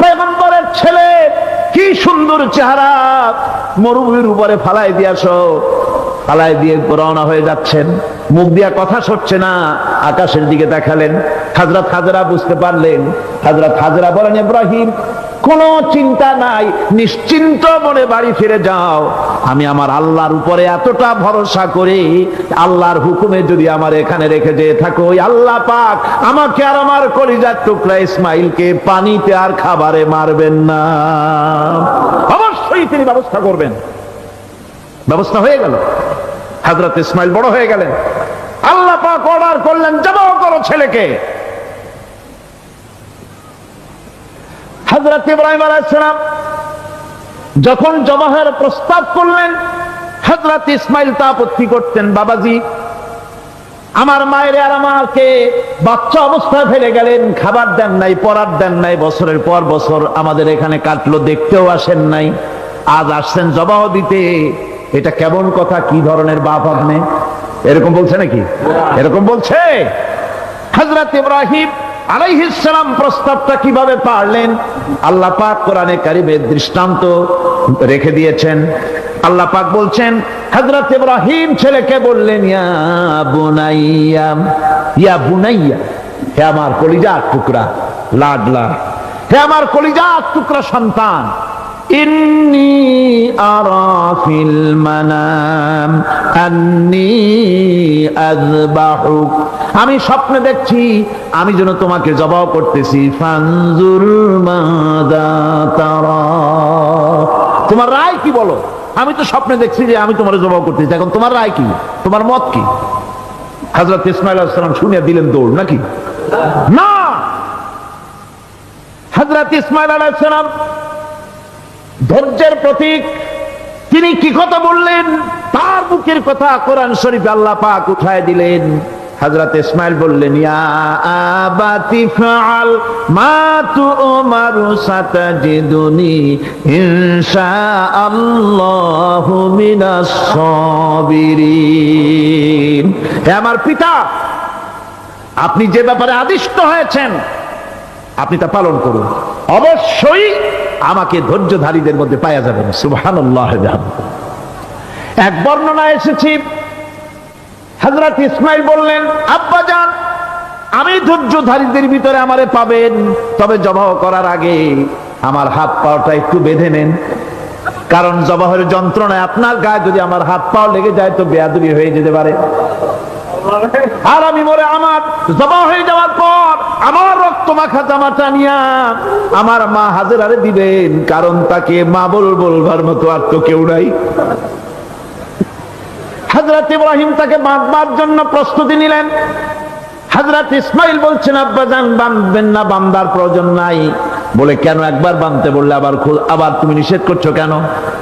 পেগম্বরের ছেলে, কি সুন্দর চেহারা। মরুভূমির উপরে ফালাই দিয়াছ ফালাই দিয়ে রওনা হয়ে যাচ্ছেন। মুখ দিয়া কথা সরছে না, আকাশের দিকে দেখালেন। হাজরা হাজরা বুঝতে পারলেন। হাজরা হাজরা বলেন, ইব্রাহিম কোনো চিন্তা নাই, নিশ্চিন্ত মনে বাড়ি ফিরে যাও। আমি আমার আল্লাহর উপরে এতটা ভরসা করি, আল্লাহর হুকুমে যদি আমার এখানে রেখে যেয়ে থাকো, ওই আল্লাহ পাক আমাকে আর আমার কলিজার টুকরা ইসমাইলকে পানিতে আর খাবারে মারবেন না। অবশ্যই তিনি ব্যবস্থা করবেন। ব্যবস্থা হয়ে গেল। হাজরত ইসমাইল বড় হয়ে গেলেন। আল্লাহ পাক অর্ডার করলেন জবাব করো ছেলেকে। হজরত ইব্রাহিম আলাইসালাম যখন জবাহের প্রস্তাব করলেন হজরত ইসমাইল তা আপত্তি করতেন, বাবাজি, আমার মায়ের আর আমাকে বাচ্চা অবস্থায় ফেলে গেলেন, খাবার দেন নাই পড়ার দেন নাই, বছরের পর বছর আমাদের এখানে কাটলো, দেখতেও আসেন নাই, আজ আসছেন জবাহ দিতে, এটা কেমন কথা, কি ধরনের বাপ আপনি? এরকম বলছে নাকি? এরকম বলছে। হজরত ইব্রাহিম আলাইহিসসালাম প্রস্তাবটা কীভাবে পারলেন? আল্লাহ পাক কোরআনে কারিমের দৃষ্টান্ত রেখে দিয়েছেন। আল্লাহ পাক বলছেন, হযরত ইব্রাহিম ছেলেকে বললেন, ইয়া বুনাইয়া ইয়া বুনাইয়া, হে আমার কলিজার টুকরা, লাডলা, হে আমার কলিজার টুকরা সন্তান ইন্নি আরা ফিল মানাম, আন্নি আযবাহুক আমি স্বপ্নে দেখছি, আমি যেন তোমাকে জবাব করতেছি, ফানজুর তোমার রায় কি বলো? আমি তো স্বপ্নে দেখছি যে আমি তোমার জবাব করতেছি, এখন তোমার রায় কি? তোমার মত কি? হযরত ইসমাইল আলাইহিস সালাম শুনিয়া দিলেন দৌড়, নাকি? না! হযরত ইসমাইল আলাইহিস সালাম ধৈর্যের প্রতীক। তিনি কি কথা বললেন? তার মুখের কথা কোরআন শরীফ আল্লাহ পাক উঠায় দিলেন। হযরত ইসমাইল বললেন মিনাস আমার পিতা, আপনি যে ব্যাপারে আদিষ্ট হয়েছেন, আপনি তা পালন করুন। অবশ্যই আমাকে ধৈর্যধারীদের মধ্যে পাওয়া যাবেন সুবহান এক বর্ণনা এসেছি। হজরত ইসমাইল বললেন, আব্বা যান আমি ধৈর্যধারীদের ভিতরে আমারে পাবেন, তবে জবাহ করার আগে আমার হাত পাওয়াটা একটু বেঁধে নেন। কারণ জবাহের যন্ত্রণায় আপনার গায়ে যদি আমার হাত পাও লেগে যায়, তো বেয়াদুবি হয়ে যেতে পারে। আর আমি মরে আমার জমা হয়ে যাওয়ার পর আমার রক্ত মাখা জামা টানিয়া আমার মা হাজারে দিবেন, কারণ তাকে মা বল বলবার মতো আর তো কেউ নাই। হাজরত ইব্রাহিম তাকে বাঁধবার জন্য প্রস্তুতি নিলেন। হাজরত ইসমাইল বলছেন, আব্বা জান, বাঁধবেন না বান্দার প্রয়োজন নাই। বলে, কেন একবার বাঁধতে বললে, আবার খু- আবার তুমি নিষেধ করছ কেন?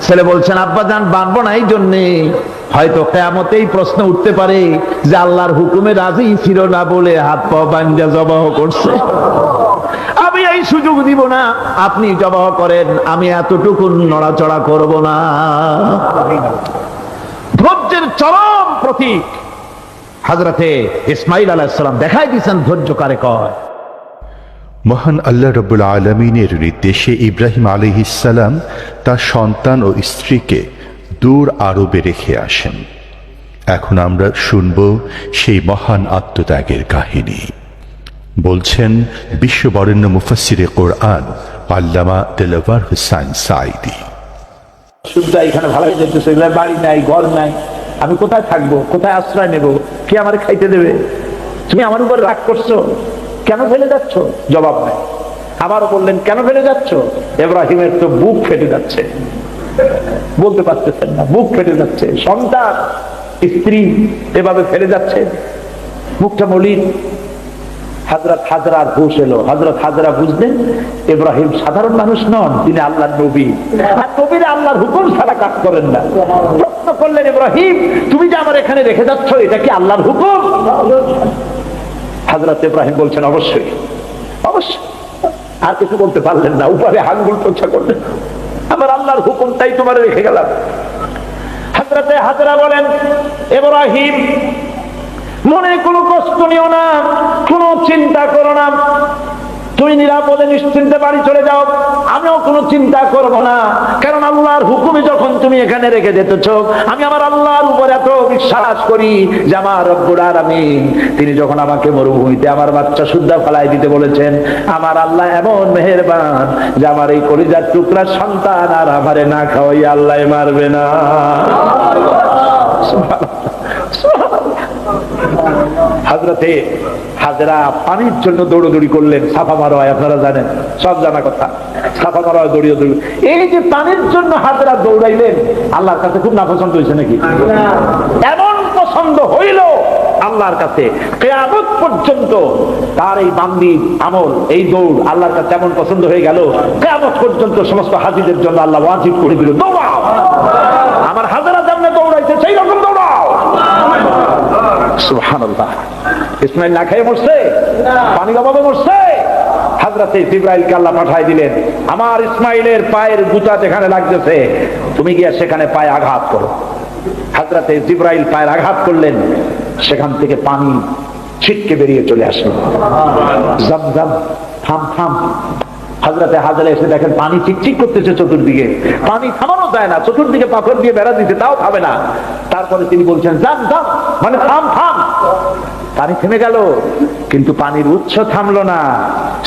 ছেলে বলছেন, আব্বা জান বাঁধবো না এই জন্যে। হয়তো কেয়ামতেই প্রশ্ন উঠতে পারে যে আল্লাহর হুকুমে রাজি ছিল না বলে হাত পা বাঞ্জা জবাহ করছে। আমি এই সুযোগ দিব না। আপনি জবাহ করেন, আমি এতটুকু নড়াচড়া করব না। ধৈর্যের চরম প্রতীক। হাজরতে ইসমাইল আলাহিসাল্লাম দেখাই দিয়েছেন, ধৈর্য কারে কয়? মহান আল্লাহ রব্বুল আলমিনের নির্দেশে ইব্রাহিম আলহিসাল্লাম তার সন্তান ও স্ত্রীকে দূর আরবে রেখে আসেন। এখন আমরা শুনব সেই মহান আত্মত্যাগের কাহিনী। বলছেন বিশ্ববরেণ্য মুফাসিরে কোরআন, আল্লামা দেলওয়ার হুসাইন সাইদি শুদ্ধ এখানে ভালো বাড়ি নাই, ঘর নাই। আমি কোথায় থাকব? কোথায় আশ্রয় নেব? কে আমার খাইতে দেবে? তুমি আমার উপর রাগ করছ? কেন ফেলে যাচ্ছ? জবাব নাই। আবারও বললেন, কেন ফেলে যাচ্ছ? এব্রাহিমের তো বুক ফেটে যাচ্ছে। বলতে পারতেছেন না, বুক ফেটে যাচ্ছে। সন্তান, স্ত্রী এভাবে ফেলে যাচ্ছে। মুখটা মলিন। হাজরত হাজরার হুশ এলো। হাজরত হাজরা বুঝলেন ইব্রাহিম সাধারণ মানুষ নন, তিনি আল্লাহর নবী। আর নবীর আল্লাহর হুকুম ছাড়া কাজ করেন না। প্রশ্ন করলেন ইব্রাহিম তুমি যে আমার এখানে রেখে যাচ্ছ, এটা কি আল্লাহর হুকুম? হাজরত ইব্রাহিম বলছেন, অবশ্যই অবশ্যই। আর কিছু বলতে পারলেন না, উপরে হাঙ্গুল পোছা করলেন। আমার আল্লাহর হুকুম, তাই তোমার রেখে গেলাম। হাজরাতে হাজরা বলেন এব্রাহিম মনে কোনো কষ্ট নিও না, কোনো চিন্তা করো না। তুমি নিরাপদে নিশ্চিন্তে বাড়ি চলে যাও। আমিও কোনো চিন্তা করব না। কারণ আল্লাহর হুকুমে যখন তুমি এখানে রেখে যেতেছ, আমি আমার আল্লাহর উপর এত বিশ্বাস করি যে আমার রব্বুর আমি তিনি যখন আমাকে মরুভূমিতে আমার বাচ্চা শুদ্ধা ফলাই দিতে বলেছেন, আমার আল্লাহ এমন মেহেরবান যে আমার এই কলিজার টুকরা সন্তান আর আমারে না খাওয়াই আল্লাহ মারবে না। হাজরাতে হাজরা পানির জন্য দৌড়দৌড়ি করলেন, সাফা মারোয় আপনারা জানেন, সব জানা কথা। সাফা মারোয় দৌড়িয়ে দৌড়ি এই যে পানির জন্য হাজরা দৌড়াইলেন, আল্লাহর কাছে খুব নাপছন্দ হয়েছে নাকি? এমন পছন্দ হইল আল্লাহর কাছে, কেয়ামত পর্যন্ত তার এই বান্দি আমল, এই দৌড় আল্লাহর কাছে এমন পছন্দ হয়ে গেল, কেয়ামত পর্যন্ত সমস্ত হাজিদের জন্য আল্লাহ ওয়াজিব করে দিল, দৌড়াও। আমার হাজারা যেমন দৌড়াইছে সেই রকম দৌড়াও। সুবহানাল্লাহ। ইসমাইল না খেয়ে মরছে? পানি অভাবে মরছে? হাজরাতে ইব্রাহিমকে আল্লাহ পাঠাই দিলেন, আমার ইসমাইলের পায়ের গুতা যেখানে লাগতেছে, তুমি গিয়ে সেখানে পায়ে আঘাত করো। হাজরাতে জিব্রাইল পায়ের আঘাত করলেন, সেখান থেকে পানি ছিটকে বেরিয়ে চলে আসলো। জম জম থাম থাম। হাজরাতে হাজারে এসে দেখেন পানি চিকচিক করতেছে চতুর্দিকে। পানি থামানো যায় না, চতুর্দিকে পাথর দিয়ে বেড়া দিতে তাও থামে না। তারপরে তিনি বলছেন, যান যান মানে থাম থাম। পানি থেমে গেল, কিন্তু পানির উৎস থামলো না।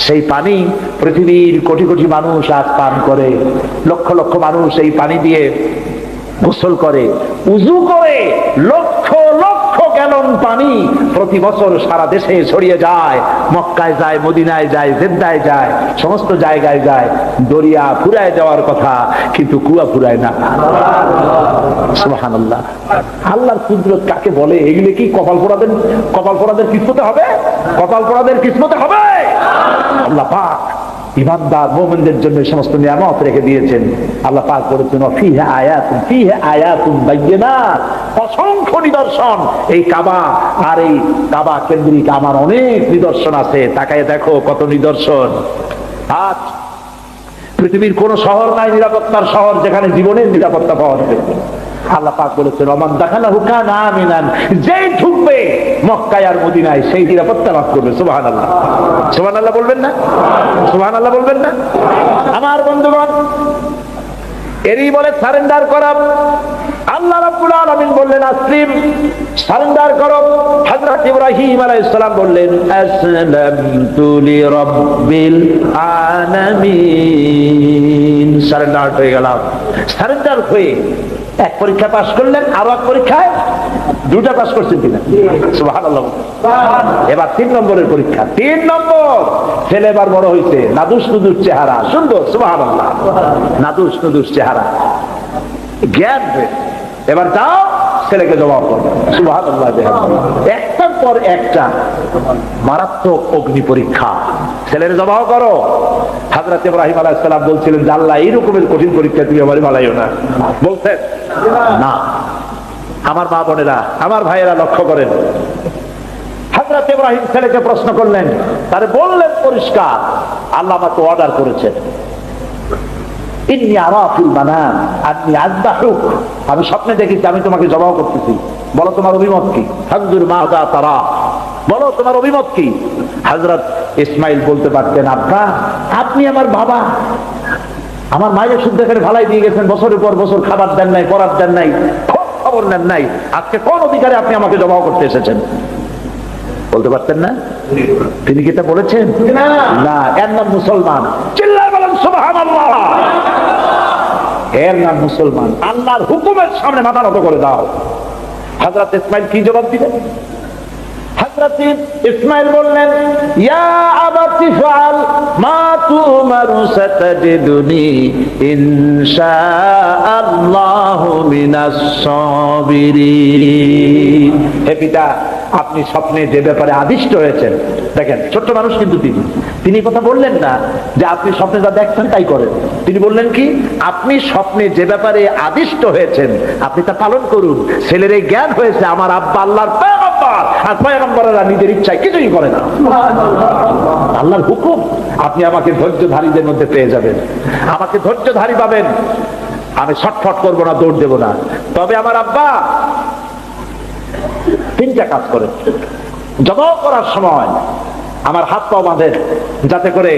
সেই পানি পৃথিবীর কোটি কোটি মানুষ আজ পান করে। লক্ষ লক্ষ মানুষ এই পানি দিয়ে গোসল করে, উজু করে লক্ষ লক্ষ গ্যালন পানি প্রতি বছর সারা দেশে ছড়িয়ে যায়। মক্কায় যায়, মদিনায় যায়, জেদ্দায় যায়, সমস্ত জায়গায় যায়। দরিয়া ফুরায় যাওয়ার কথা, কিন্তু কুয়া ফুরায় না। আল্লাহর কুদরত কাকে বলে? এগুলো কি কপাল পোড়াদের কপাল পোড়াদের কিসমতে হবে? কপাল পোড়াদের কিসমতে হবে? আল্লাহ পাক। ইমানদার মোমেনদের জন্য সমস্ত নিয়ামত রেখে দিয়েছেন। আল্লাহ পাক বলেছেন, ফিহে আয়াতুন ফিহে আয়াতুন বাইয়িনাত। অসংখ্য নিদর্শন এই কাবা আর এই কাবা কেন্দ্রিক আমার অনেক নিদর্শন আছে। তাকায় দেখো কত নিদর্শন। আজ পৃথিবীর কোন শহর নাই নিরাপত্তার শহর যেখানে জীবনের নিরাপত্তা পাওয়া যাবে। আল্লাহ পাক বলেছেন রমান দেখানা হুকা না আমিনান যেই ঢুকবে মক্কায় আর মদিনায়, সেই নিরাপত্তা লাভ করবে। সুবাহান আল্লাহ সুবাহান আল্লাহ বলবেন না? সুবাহান আল্লাহ বলবেন না? আমার বন্ধুগণ, এরই বলে সারেন্ডার করা। আল্লাহ রাব্বুল আলামিন বললেন, আসলিম, সারেন্ডার করো। হযরত ইব্রাহিম আলাইহিস সালাম বললেন, আসলামতু লিরাব্বিল আলামিন। সারেন্ডার হয়ে গেলাম। সারেন্ডার হয়ে এক পরীক্ষা পাস করলেন, আরও এক পরীক্ষায় দুটা পাস করছেন কিনা? সুবহানাল্লাহ। এবার তিন নম্বরের পরীক্ষা, তিন নম্বর। ছেলে এবার বড় হয়েছে নাদুস নুদুস চেহারা, সুন্দর, সুবহানাল্লাহ। নাদুস নুদুস চেহারা। জ্ঞান এবার যাও ছেলেকে জবাব করো, সুবহানাল্লাহ একটার পর একটা মারাত্মক অগ্নি পরীক্ষা। ছেলের জবাব করো। হাজরত ইব্রাহিম আলাইহিস সালাম বলছিলেন যে আল্লাহ এই রকমের কঠিন পরীক্ষা তুমি আমার মালাইও না। বলছেন, না, আমার মা বোনেরা, আমার ভাইয়েরা লক্ষ্য করেন। হাজরত ইব্রাহিম ছেলেকে প্রশ্ন করলেন, তারে বললেন পরিষ্কার, আল্লাহ আমাকে অর্ডার করেছেন। আমি স্বপ্নে দেখেছি, আমি তোমাকে জবাব করতেছি। বলো, তোমার অভিমত কি? হাজুর মাহদা তারা। বলো, তোমার অভিমত কি? হযরত ইসমাইল বলতে পারতেন, আব্বা আপনি আমার বাবা। আমার মায়ের শুদ্ধ করে ভালাই দিয়ে গেছেন বছরের পর বছর খাবার দেন নাই পড়ার দেন নাই খবর নেন নাই। আজকে কোন অধিকারে আপনি আমাকে জবাব করতে এসেছেন? বলতে পারতেন না? তিনি কি এটা বলেছেন? না। এর নাম মুসলমান। চিল্লায় বলেন সুবহানাল্লাহ। এর নাম মুসলমান। আল্লাহর হুকুমের সামনে মাথা নত করে দাও। হাজরত ইসমাইল কি জবাব দিলেন? হযরত ইসমাইল বললেন ইয়া আবাতি ফাল মা তুমারু সাতাজিদুনি ইনশাআল্লাহু মিনাস সাবিরিন। হে পিতা আপনি স্বপ্নে যে ব্যাপারে আদিষ্ট হয়েছেন, দেখেন, ছোট্ট মানুষ কিন্তু তিনি। তিনি কথা বললেন না যে আপনি স্বপ্নে যা দেখছেন তাই করেন। তিনি বললেন কি, আপনি স্বপ্নে যে ব্যাপারে আদিষ্ট হয়েছেন, আপনি তা পালন করুন। ছেলের এই জ্ঞান হয়েছে, আমার আব্বা আল্লাহর আর পয়গম্বরেরা নিজের ইচ্ছায় কিছুই করে না। আল্লাহর হুকুম, আপনি আমাকে ধৈর্যধারীদের মধ্যে পেয়ে যাবেন। আমাকে ধৈর্যধারী পাবেন। আমি ছটফট করব না, দৌড় দেবো না। তবে আমার আব্বা তিনটা কাজ করে। জবাব করার সময় আমার হাত পা বাঁধেন যাতে করে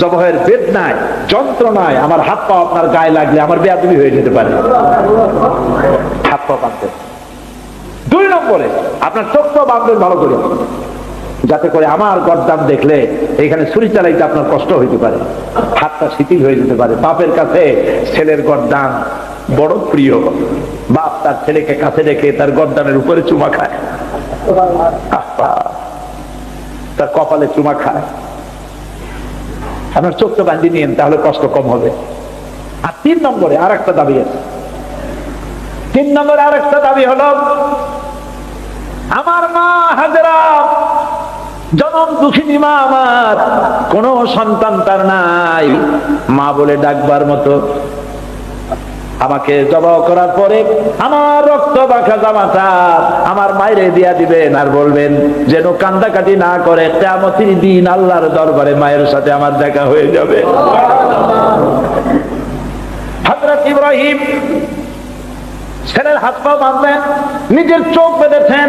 জবহের বেদনায় যন্ত্রণায় আমার হাত পা আপনার গায়ে লাগলে আমার বেয়াদবি হয়ে যেতে পারে। হাত পা বাঁধতেন দুই নম্বরে, আপনার চোখটাও বাঁধবেন ভালো করে, যাতে করে আমার গরদান দেখলে এখানে ছুরি চালাইতে আপনার কষ্ট হইতে পারে, হাতটা শিথিল হয়ে যেতে পারে। বাপের কাছে ছেলের গরদান বড় প্রিয় বাপ তার ছেলেকে কাছে রেখে তার গরদানের উপরে চুমা খায়। তার কপালে চুমা খায়। আপনার চোখটা বান্ধি নিয়েন, তাহলে কষ্ট কম হবে। আর তিন নম্বরে আর একটা দাবি আছে। তিন নম্বরে আর একটা দাবি হলো, আমার মা হাজরা, জনম দুঃখিনী মা আমার, কোন সন্তান তার নাই। মা বলে ডাকবার মতো আমাকে জবাব করার পরে আমার রক্ত বাঁকা জামাটা আমার মায়েরে দিয়া দিবেন আর বলবেন, যেন কান্দাকাটি না করে কেমতির দিন আল্লাহর দরবারে মায়ের সাথে আমার দেখা হয়ে যাবে। হজরত ইব্রাহিম ছেলের হাত পা বাঁধলেন, নিজের চোখ বেঁধেছেন।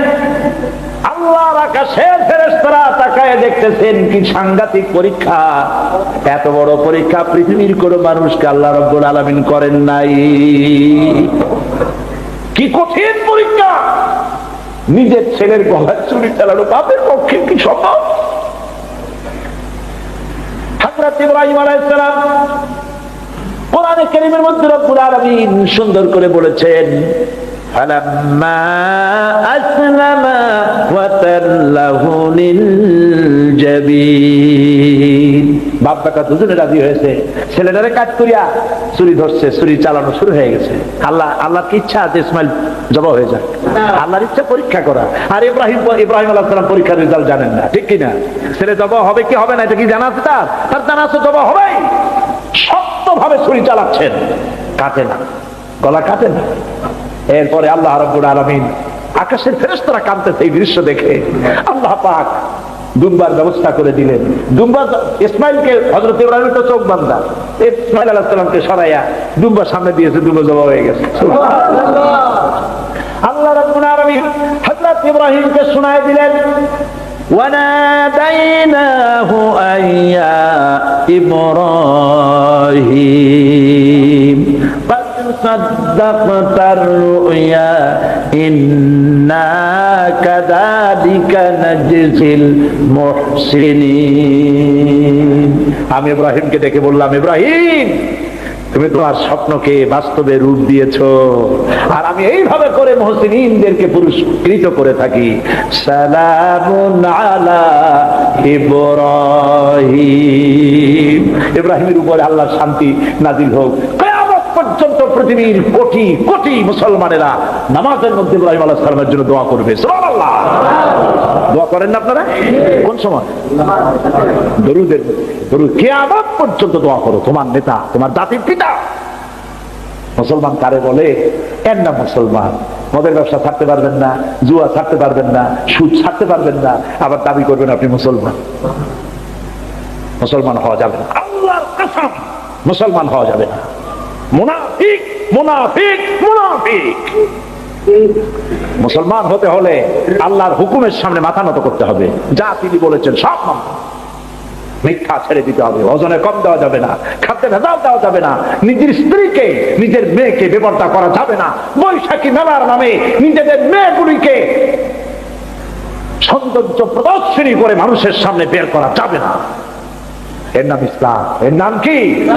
আল্লাহর আকাশের ফেরেশতারা তাকায় দেখতেছেন কি সাংঘাতিক পরীক্ষা। এত বড় পরীক্ষা পৃথিবীর কোন মানুষকে আল্লাহ রব্বুল আলামিন করেন নাই। কি কঠিন পরীক্ষা! নিজের ছেলের গলায় চুরি চালানো বাপের পক্ষে কি সম্ভব? হযরত ইব্রাহিম আলাইহিস সালাম কোরআনে কারীমের মধ্যে রব্বুল আলামিন সুন্দর করে বলেছেন فلما أسلم وتله للجبين বাপ বেটা দুজনে রাজি হয়েছে ছেলেটারে কাজ করিয়া চুরি ধরছে চুরি চালানো শুরু হয়ে গেছে আল্লাহ আল্লাহর কি ইচ্ছা আছে ইসমাইল জবা হয়ে যাক আল্লাহর ইচ্ছা পরীক্ষা করা আর ইব্রাহিম ইব্রাহিম আল্লাহ সালাম পরীক্ষার রেজাল্ট জানেন না ঠিক কিনা ছেলে জবা হবে কি হবে না এটা কি জানা আছে তার তার জানা আছে জবা হবেই শক্ত ভাবে ছুরি চালাচ্ছেন কাটে না গলা কাটে না এরপরে আল্লাহ রব্বুল আলমিন আকাশের ফেরেশতারা কাঁদতেছে এই দৃশ্য দেখে আল্লাহ পাক দুম্বার ব্যবস্থা করে দিলেন দুম্বার ইসমাইলকে হজরত ইব্রাহিমের তো চোখ বান্ধা ইসমাইল আলাহ সাল্লামকে সরাইয়া দুম্বার সামনে দিয়েছে দুম্বা জবা হয়ে গেছে আল্লাহ রব্বুল আলামিন হযরত ইব্রাহিমকে শোনায় দিলেন وناديناه أن يا إبراهيم قد صدقت الرؤيا إنا كذلك نجزي المحسنين আমি ইব্রাহিমকে ডেকে বললাম ইব্রাহিম তুমি তোমার স্বপ্নকে বাস্তবে রূপ দিয়েছো আর আমি এইভাবে করে মহসিনদেরকে পুরস্কৃত করে থাকি সালামুন আলা ইব্রাহিম ইব্রাহিমের উপরে আল্লাহর শান্তি নাজিল হোক কিয়ামত পর্যন্ত পৃথিবীর কোটি কোটি মুসলমানেরা নামাজের মধ্যে ইব্রাহিম আলাইহিস সালামের জন্য দোয়া করবে। দোয়া করেন না আপনারা? কোন সময়? দরুদের দরুদ, কিয়ামত পর্যন্ত দোয়া করো। তোমার নেতা, তোমার জাতির পিতা। মুসলমান কারে বলে? এর নাম মুসলমান। মদের ব্যবসা ছাড়তে পারবেন না, জুয়া ছাড়তে পারবেন না, সুদ ছাড়তে পারবেন না। আবার দাবি করবেন আপনি মুসলমান। মুসলমান হওয়া যাবে না। আল্লাহর কসম, মুসলমান হওয়া যাবে না। মুসলমান হতে হলে আল্লাহর হুকুমের সামনে মাথা নত করতে হবে। যা তিনি বলেছেন সব মিথ্যা ছেড়ে দিতে হবে। ওজনে কম দেওয়া যাবে না। ভেজাল দেওয়া যাবে না। নিজের স্ত্রীকে, নিজের মেয়েকে বেপর্দা করা যাবে না। বৈশাখী মেলার নামে নিজেদের মেয়েগুলিকে সৌন্দর্য প্রদর্শনী করে মানুষের সামনে বের করা যাবে না। এর নাম ইসলাম। এর নাম কি?